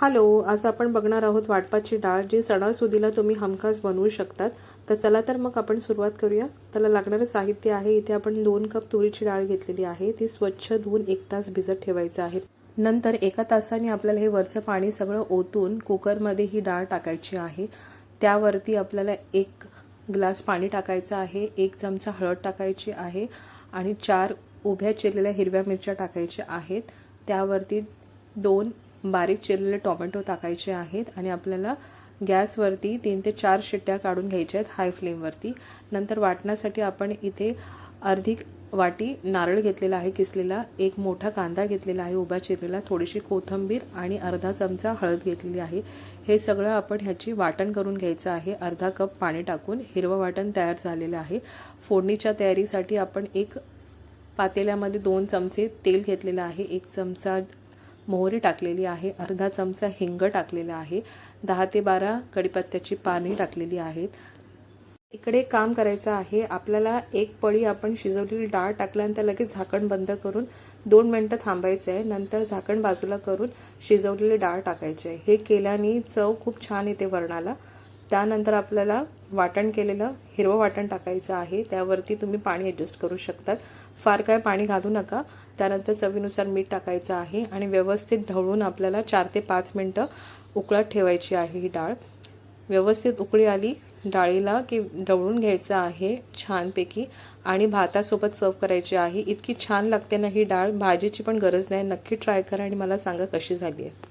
Hello आज आपण बघणार आहोत वाटपाची डाळ जी सणासुदीला तुम्ही हमखास बनवू शकतात. तर चला तर मग आपण सुरुवात करूया. त्याला लागणारं साहित्य आहे इथे आपण दोन कप तुरीची डाळ घेतलेली आहे. ती स्वच्छ धुवून एक तास भिजत ठेवायचं आहे. नंतर एका तासाने आपल्याला हे वरचं पाणी सगळं ओतून कुकरमध्ये ही डाळ टाकायची आहे. त्यावरती आपल्याला एक ग्लास पाणी टाकायचं आहे एक चमचा हळद टाकायची आहे आणि चार उभ्या चिरलेल्या हिरव्या मिरच्या टाकायच्या आहेत. त्यावरती दोन बारीक चिरलेले टोमॅटो टाकायचे आहेत आणि आपल्याला गॅसवरती तीन ते चार शिट्ट्या काढून घ्यायच्या आहेत हाय फ्लेमवरती नंतर वाटण्यासाठी आपण इथे अर्धी वाटी नारळ घेतलेला आहे किसलेला एक मोठा कांदा घेतलेला आहे उभा चिरलेला थोडीशी कोथंबीर आणि अर्धा चमचा हळद घेतलेली आहे. हे सगळं आपण ह्याची वाटण करून घ्यायचं आहे. अर्धा कप पाणी टाकून हिरवं वाटण तयार झालेलं आहे. फोडणीच्या तयारीसाठी आपण एक पातेल्यामध्ये दोन चमचे तेल घेतलेलं आहे. एक चमचा मोहरी टाकलेली आहे अर्धा चमचा हिंग टाकलेला आहे दहा ते बारा कडीपत्त्याची पाने टाकलेली आहेत. इकडे काम करायचं आहे आपल्याला एक पळी आपण शिजवलेली डाळ टाकल्यानंतर लगेच झाकण बंद करून दोन मिनटं थांबायचं आहे नंतर झाकण बाजूला करून शिजवलेली डाळ टाकायची आहे हे केल्याने चव खूप छान येते वरणाला. त्यानंतर आपल्याला वाटण केलेलं हिरवं वाटण टाकायचं आहे. त्यावरती तुम्ही पाणी ॲडजस्ट करू शकतात. फार काय पाणी घालू नका. त्यानंतर चवीनुसार मीठ टाकायचं आहे आणि व्यवस्थित ढवळून आपल्याला चार ते पाच मिनटं उकळत ठेवायची आहे ही डाळ. व्यवस्थित उकळी आली डाळीला की ढवळून घ्यायचं आहे छानपैकी आणि भातासोबत सर्व करायची आहे. इतकी छान लागते ना ही डाळ. भाजीची पण गरज नाही. नक्की ट्राय करा आणि मला सांगा कशी झाली आहे